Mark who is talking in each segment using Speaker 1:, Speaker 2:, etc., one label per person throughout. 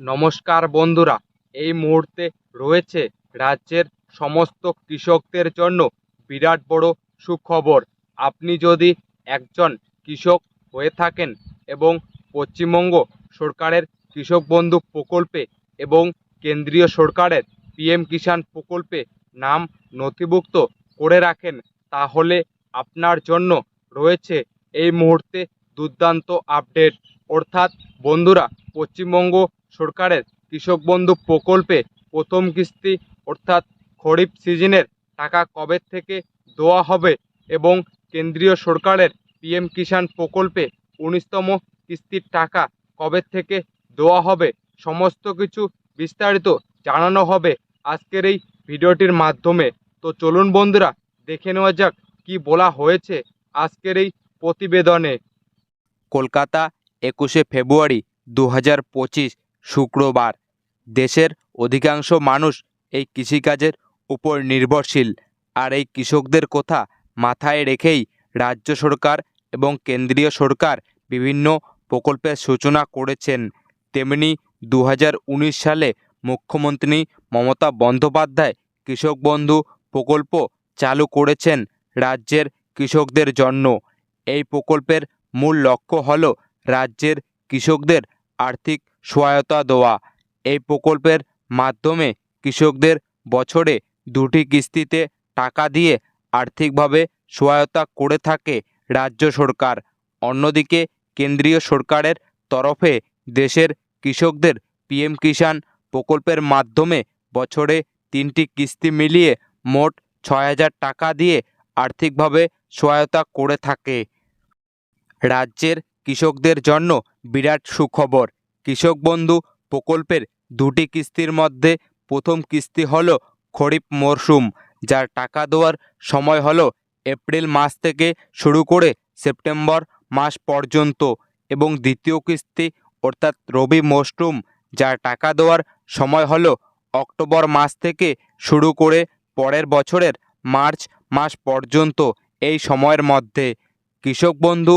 Speaker 1: নমস্কার বন্ধুরা, এই মুহূর্তে রয়েছে রাজ্যের সমস্ত কৃষকদের জন্য বিরাট বড় সুখবর। আপনি যদি একজন কৃষক হয়ে থাকেন এবং পশ্চিমবঙ্গ সরকারের কৃষক বন্ধু প্রকল্পে এবং কেন্দ্রীয় সরকারের পিএম কিষাণ প্রকল্পে নাম নথিভুক্ত করে রাখেন, তাহলে আপনার জন্য রয়েছে এই মুহূর্তে দুর্দান্ত আপডেট। অর্থাৎ বন্ধুরা পশ্চিমবঙ্গ সরকারের কৃষক বন্ধু প্রকল্পে প্রথম কিস্তি অর্থাৎ খরিফ সিজনের টাকা কবে থেকে দেওয়া হবে এবং কেন্দ্রীয় সরকারের পিএম কিষাণ প্রকল্পে উনিশতম কিস্তির টাকা কবে থেকে দেওয়া হবে সমস্ত কিছু বিস্তারিত জানানো হবে আজকের এই ভিডিওটির মাধ্যমে। তো চলুন বন্ধুরা, দেখে নেওয়া যাক কি বলা হয়েছে আজকের এই প্রতিবেদনে। কলকাতা একুশে ফেব্রুয়ারি দু হাজার পঁচিশ শুক্রবার। দেশের অধিকাংশ মানুষ এই কৃষিকাজের উপর নির্ভরশীল আর এই কৃষকদের কথা মাথায় রেখেই রাজ্য সরকার এবং কেন্দ্রীয় সরকার বিভিন্ন প্রকল্পের সূচনা করেছেন। তেমনি দু হাজার উনিশ সালে মুখ্যমন্ত্রী মমতা বন্দ্যোপাধ্যায় কৃষক বন্ধু প্রকল্প চালু করেছেন রাজ্যের কৃষকদের জন্য। এই প্রকল্পের মূল লক্ষ্য হল রাজ্যের কৃষকদের আর্থিক সহায়তা দেওয়া। এই প্রকল্পের মাধ্যমে কৃষকদের বছরে দুটি কিস্তিতে টাকা দিয়ে আর্থিকভাবে সহায়তা করে থাকে রাজ্য সরকার। অন্যদিকে কেন্দ্রীয় সরকারের তরফে দেশের কৃষকদের পিএম কিষাণ প্রকল্পের মাধ্যমে বছরে তিনটি কিস্তি মিলিয়ে মোট ছয় হাজার টাকা দিয়ে আর্থিকভাবে সহায়তা করে থাকে। রাজ্যের কৃষকদের জন্য বিরাট সুখবর। কৃষক বন্ধু, প্রকল্পের দুটি কিস্তির মধ্যে প্রথম কিস্তি হল খরিফ মরশুম যার টাকা দেওয়ার সময় হল এপ্রিল মাস থেকে শুরু করে সেপ্টেম্বর মাস পর্যন্ত এবং দ্বিতীয় কিস্তি অর্থাৎ রবি মরশুম যার টাকা দেওয়ার সময় হল অক্টোবর মাস থেকে শুরু করে পরের বছরের মার্চ মাস পর্যন্ত এই সময়ের মধ্যে। কৃষক বন্ধু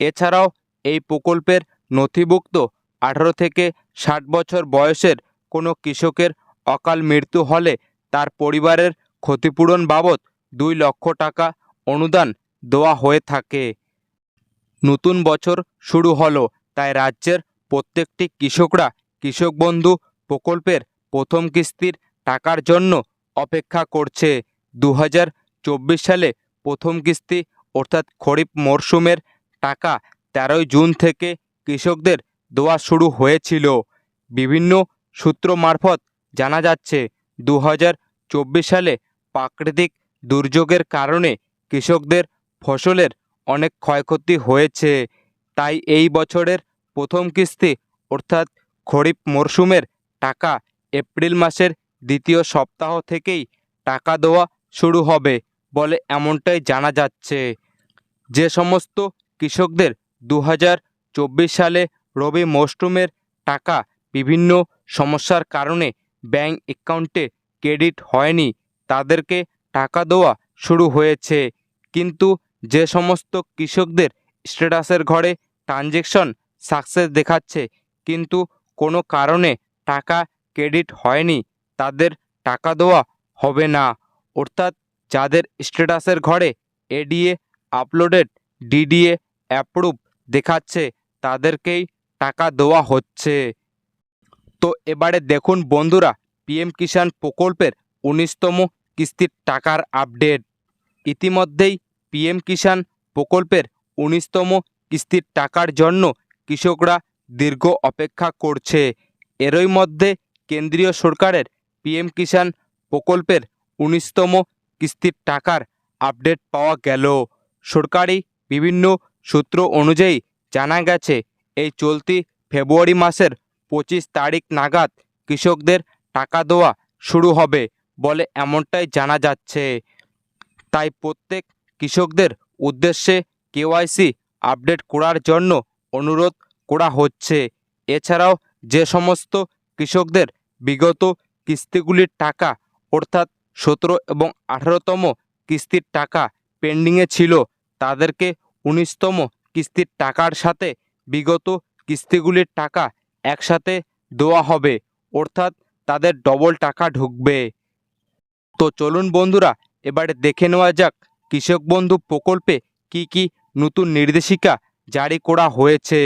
Speaker 1: এছাড়াও এই প্রকল্পের নথিভুক্ত আঠারো থেকে ষাট বছর বয়সের কোনো কৃষকের অকাল মৃত্যু হলে তার পরিবারের ক্ষতিপূরণ বাবদ দুই লক্ষ টাকা অনুদান দেওয়া হয়ে থাকে। নতুন বছর শুরু হলো, তাই রাজ্যের প্রত্যেকটি কৃষকরা কৃষক বন্ধু প্রকল্পের প্রথম কিস্তির টাকার জন্য অপেক্ষা করছে। দু হাজার চব্বিশ সালে প্রথম কিস্তি অর্থাৎ খরিফ মরশুমের টাকা তেরোই জুন থেকে কৃষকদের দেওয়া শুরু হয়েছিল। বিভিন্ন সূত্র মারফত জানা যাচ্ছে দু হাজার চব্বিশ সালে প্রাকৃতিক দুর্যোগের কারণে কৃষকদের ফসলের অনেক ক্ষয়ক্ষতি হয়েছে। তাই এই বছরের প্রথম কিস্তি, অর্থাৎ খরিফ মরশুমের টাকা, এপ্রিল মাসের দ্বিতীয় সপ্তাহ থেকেই টাকা দেওয়া শুরু হবে বলে এমনটাই জানা যাচ্ছে। যে সমস্ত কৃষকদের দু হাজার চব্বিশ সালে রবি মরশুমের টাকা বিভিন্ন সমস্যার কারণে ব্যাংক অ্যাকাউন্টে ক্রেডিট হয়নি, তাদেরকে টাকা দেওয়া শুরু হয়েছে। কিন্তু যে সমস্ত কৃষকদের স্ট্যাটাসের ঘরে ট্রানজেকশন সাকসেস দেখাচ্ছে, কিন্তু কোনো কারণে টাকা ক্রেডিট হয়নি, তাদের টাকা দেওয়া হবে না। অর্থাৎ যাদের স্ট্যাটাসের ঘরে এডিএ আপলোডেড, ডিডিএ অ্যাপ্রুভ দেখাচ্ছে, তাদেরকেই টাকা দেওয়া হচ্ছে। তো এবারে দেখুন বন্ধুরা পিএম কিষাণ প্রকল্পের উনিশতম কিস্তির টাকার আপডেট ইতিমধ্যেই পিএম কিষাণ প্রকল্পের উনিশতম কিস্তির টাকার জন্য কৃষকরা দীর্ঘ অপেক্ষা করছে। এরই মধ্যে কেন্দ্রীয় সরকারের পিএম কিষাণ প্রকল্পের উনিশতম কিস্তির টাকার আপডেট পাওয়া গেল। সরকারি বিভিন্ন সূত্র অনুযায়ী জানা গেছে, এই চলতি ফেব্রুয়ারি মাসের পঁচিশ তারিখ নাগাদ কৃষকদের টাকা দেওয়া শুরু হবে বলে এমনটাই জানা যাচ্ছে। তাই প্রত্যেক কৃষকদের উদ্দেশ্যে কেওয়াইসি আপডেট করার জন্য অনুরোধ করা হচ্ছে। এছাড়াও যে সমস্ত কৃষকদের বিগত কিস্তিগুলির টাকা, অর্থাৎ সতেরো এবং আঠারোতম কিস্তির টাকা পেন্ডিংয়ে ছিল, তাদেরকে উনিশতম কিস্তির টাকার সাথে বিগত কিস্তিগুলির টাকা একসাথে দেওয়া হবে, অর্থাৎ তাদের ডবল টাকা ঢুকবে। তো চলুন বন্ধুরা, এবারে দেখে নেওয়া যাক কৃষক বন্ধু প্রকল্পে কি কি নতুন নির্দেশিকা জারি করা হয়েছে।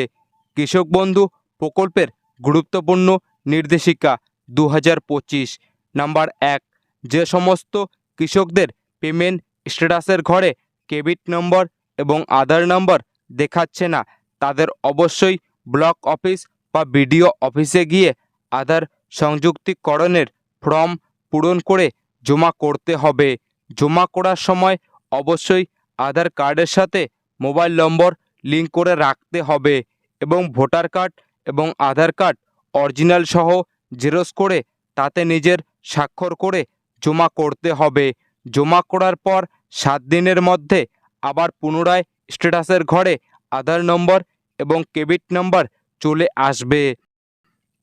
Speaker 1: কৃষক বন্ধু প্রকল্পের গুরুত্বপূর্ণ নির্দেশিকা দু পঁচিশ। নাম্বার এক, যে সমস্ত কৃষকদের পেমেন্ট স্ট্যাটাসের ঘরে ক্রেডিট নম্বর এবং আধার নম্বর দেখাচ্ছে না। তাদের অবশ্যই ব্লক অফিস বা বিডিও অফিসে গিয়ে আধার সংযুক্তিকরণের ফর্ম পূরণ করে জমা করতে হবে। জমা করার সময় অবশ্যই আধার কার্ডের সাথে মোবাইল নম্বর লিঙ্ক করে রাখতে হবে এবং ভোটার কার্ড এবং আধার কার্ড অরিজিনাল সহ জেরক্স করে তাতে নিজের স্বাক্ষর করে জমা করতে হবে। জমা করার পর সাত দিনের মধ্যে আবার পুনরায় স্ট্যাটাসের ঘরে আধার নম্বর এবং ক্রেডিট নম্বর চলে আসবে।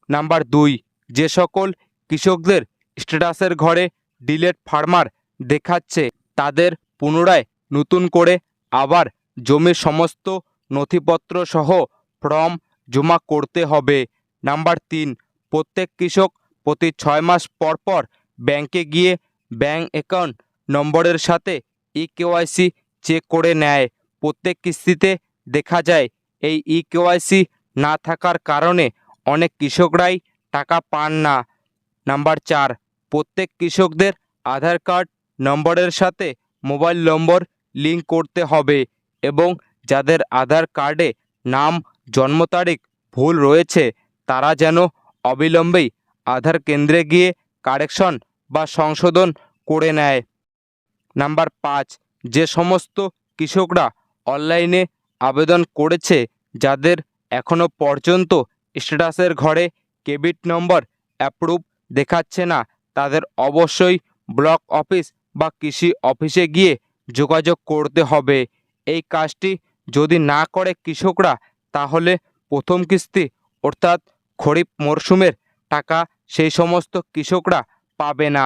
Speaker 1: নাম্বার দুই, যে সকল কৃষকদের স্ট্যাটাসের ঘরে ডিলেট ফার্মার দেখাচ্ছে, তাদের পুনরায় নতুন করে আবার জমির সমস্ত নথিপত্র সহ ফর্ম জমা করতে হবে। নাম্বার তিন, প্রত্যেক কৃষক প্রতি ছয় মাস পর পর ব্যাংকে গিয়ে ব্যাংক অ্যাকাউন্ট নম্বরের সাথে ই কেওয়াইসি চেক করে নেয়। প্রত্যেক কিস্তিতে দেখা যায় এই ই কেওয়াইসি না থাকার কারণে অনেক কৃষকরাই টাকা পান না। নাম্বার চার, প্রত্যেক কৃষকদের আধার কার্ড নম্বরের সাথে মোবাইল নম্বর লিঙ্ক করতে হবে এবং যাদের আধার কার্ডে নাম, জন্ম তারিখ ভুল রয়েছে, তারা যেন অবিলম্বেই আধার কেন্দ্রে গিয়ে কারেকশন বা সংশোধন করে নেয়। নাম্বার পাঁচ যে সমস্ত কৃষকরা অনলাইনে আবেদন করেছে, যাদের এখনও পর্যন্ত স্ট্যাটাসের ঘরে কেবিট নম্বর অ্যাপ্রুভ দেখাচ্ছে না, তাদের অবশ্যই ব্লক অফিস বা কৃষি অফিসে গিয়ে যোগাযোগ করতে হবে। এই কাজটি যদি না করে কৃষকরা, তাহলে প্রথম কিস্তি অর্থাৎ খরিফ মরশুমের টাকা সেই সমস্ত কৃষকরা পাবে না।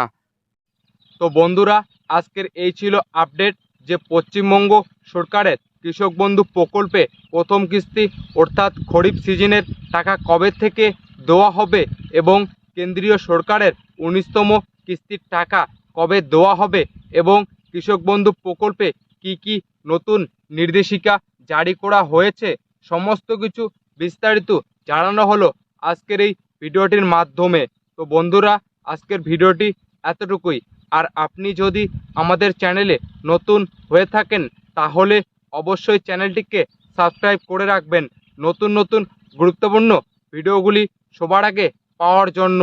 Speaker 1: তো বন্ধুরা আজকের এই ছিল আপডেট যে পশ্চিমবঙ্গ সরকারের কৃষক বন্ধু প্রকল্পে প্রথম কিস্তি অর্থাৎ খরিফ সিজনের টাকা কবে থেকে দেওয়া হবে এবং কেন্দ্রীয় সরকারের উনিশতম কিস্তির টাকা কবে দেওয়া হবে এবং কৃষক বন্ধু প্রকল্পে কি কি নতুন নির্দেশিকা জারি করা হয়েছে সমস্ত কিছু বিস্তারিত জানানো হলো আজকের এই ভিডিওটির মাধ্যমে। তো বন্ধুরা, আজকের ভিডিওটি এতটুকুই। আর আপনি যদি আমাদের চ্যানেলে নতুন হয়ে থাকেন, তাহলে অবশ্যই চ্যানেলটিকে সাবস্ক্রাইব করে রাখবেন। নতুন নতুন গুরুত্বপূর্ণ ভিডিওগুলি সবার আগে পাওয়ার জন্য।